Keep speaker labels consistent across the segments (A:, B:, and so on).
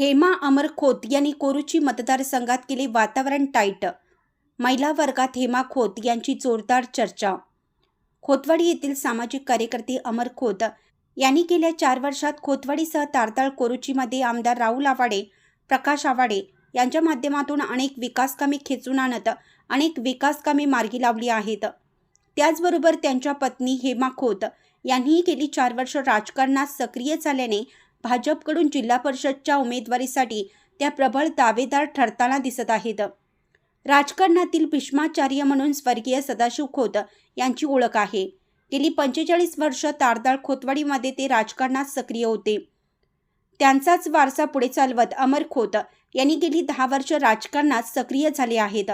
A: हेमा अमर खोत यांनी कोरुची मतदारसंघात केले वातावरण टाईट. महिला वर्गात हेमा खोत यांची जोरदार चर्चा. खोतवाडी येथील सामाजिक कार्यकर्ते अमर खोत यांनी गेल्या चार वर्षात खोतवाडीसह तारताळ कोरुचीमध्ये आमदार राहुल आवाडे प्रकाश आवाडे यांच्या माध्यमातून अनेक विकासकामे खेचून आणत अनेक विकासकामे मार्गी लावली आहेत. त्याचबरोबर त्यांच्या पत्नी हेमा खोत यांनीही गेली चार वर्ष राजकारणात सक्रिय झाल्याने भाजपकडून जिल्हा परिषदच्या उमेदवारीसाठी त्या प्रबळ दावेदार ठरताना दिसत आहेत. राजकारणातील भीष्माचार्य म्हणून स्वर्गीय सदाशिव खोत यांची ओळख आहे. गेली पंचेचाळीस वर्ष तारदाळ खोतवाडीमध्ये ते राजकारणात सक्रिय होते. त्यांचाच वारसा पुढे चालवत अमर खोत यांनी गेली दहा वर्ष राजकारणात सक्रिय झाले आहेत.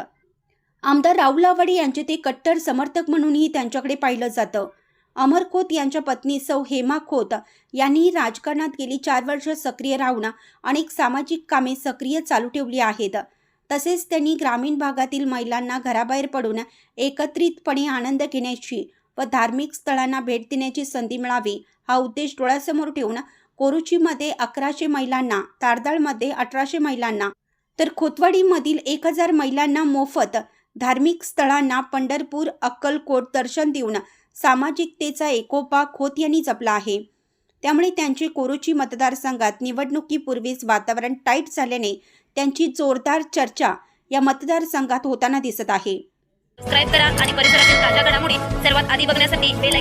A: आमदार राहुल आवाडे यांचे ते कट्टर समर्थक म्हणूनही त्यांच्याकडे पाहिलं जातं. अमर खोत यांच्या पत्नी सौ हेमा खोत यांनीही राजकारणात गेली चार वर्ष सक्रिय राहून अनेक सामाजिक कामे सक्रिय चालू ठेवली आहेत. तसेच त्यांनी ग्रामीण भागातील महिलांना घराबाहेर पडून एकत्रितपणे आनंद घेण्याची व धार्मिक स्थळांना भेट देण्याची संधी मिळावी हा उद्देश डोळ्यासमोर ठेवून कोरुचीमध्ये अकराशे महिलांना तारदाळमध्ये अठराशे महिलांना तर खोतवाडीमधील एक हजार महिलांना मोफत धार्मिक स्थळांना पंढरपूर अक्कलकोट दर्शन देऊन सामाजिकतेचा एकोपा खोत यांनी जपला आहे. त्यामुळे त्यांचे कोरुची मतदारसंघात निवडणुकीपूर्वीच वातावरण टाईट झाल्याने त्यांची जोरदार चर्चा या मतदारसंघात होताना दिसत आहे.
B: सबस्क्राईब करा आणि परिसरातील ताज्या घडामोडी सर्वात आधी बघण्यासाठी बेल